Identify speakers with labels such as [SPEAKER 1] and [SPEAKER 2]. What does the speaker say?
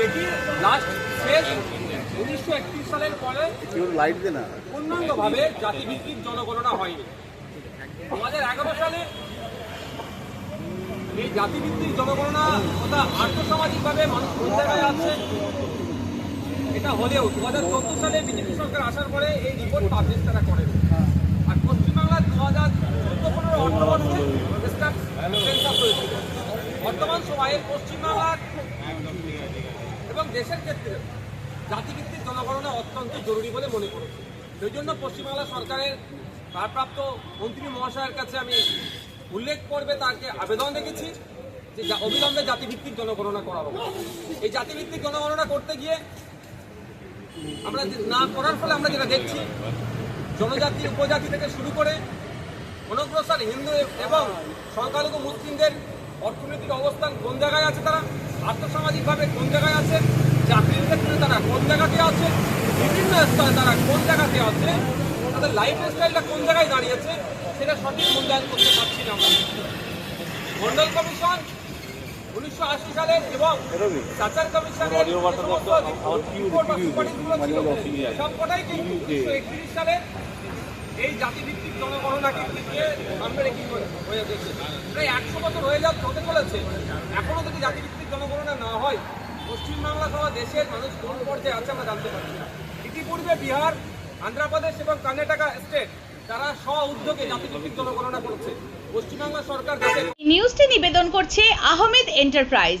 [SPEAKER 1] দেখি লাস্ট শেষ উনিশশো একত্রিশ সালের পরে পূর্ণাঙ্গভাবে জাতিভিত্তিক জনগণনা হয়নি। দু হাজার এগারো সালে এই জাতিভিত্তিক জনগণনা তথা আর্থসামাজিকভাবে মানুষ জায়গায় আছে এটা হলেও দু হাজার চোদ্দ সালে বিজেপি সরকার আসার পরে এই রিপোর্ট পাবলিশ তারা করেন। আর পশ্চিমবাংলার দু হাজার চোদ্দ পনেরো অর্থবর্ষে বর্তমান সময়ে পশ্চিমবাংলার দেশের ক্ষেত্রে জাতিভিত্তিক জনগণনা অত্যন্ত জরুরি বলে মনে করছি সেই জন্য পশ্চিমবাংলা সরকারের ভারপ্রাপ্ত মন্ত্রী মহাশয়ের কাছে আমি উল্লেখ করবে, তাকে আবেদন রেখেছি যে অবিলম্বে জাতিভিত্তিক জনগণনা করা হোক এই জাতিভিত্তিক জনগণনা করতে গিয়ে আমরা না করার ফলে আমরা যেটা দেখছি, জনজাতি, উপজাতি থেকে শুরু করে অনগ্রসর হিন্দু এবং সংখ্যালঘু মুসলিমদের অর্থনৈতিক অবস্থান কোন জায়গায় আছে তারা? আর্থসামাজিকভাবে কোন জায়গায় আছে? চাকরির ক্ষেত্রে তারা কোন জায়গাতে আছে? বিভিন্ন স্তরে তারা কোন জায়গাতে আছে? তাদের লাইফ স্টাইলটা কোন জায়গায় দাঁড়িয়েছে? সেটা সঠিক মূল্যায়ন করতে পারছি না আমরা। মন্ডল কমিশন উনিশশো আশি সালের এবং সাচার কমিশনের সবকটাই কিন্তু উনিশশো একত্রিশ সালের এই জাতিভিত্তিক জনগণনাকে সামনে রেখে হয়ে প্রায় একশো বছর হয়ে যাওয়া হতে চলেছে। এখনও যদি জাতিভিত্তিক জনগণনা না হয়, পশ্চিমবাংলা সহ দেশের মানুষ কোন পর্যায়ে আছে আমরা জানতে পারছি না। ইতিপূর্বে বিহার, আন্ধ্রপ্রদেশ এবং কর্ণাটকা স্টেট, তারা স্ব উদ্যোগে জাতিভিত্তিক জনগণনা করছে। পশ্চিমবাংলা সরকার
[SPEAKER 2] নিউজটি নিবেদন করছে আহমেদ এন্টারপ্রাইজ।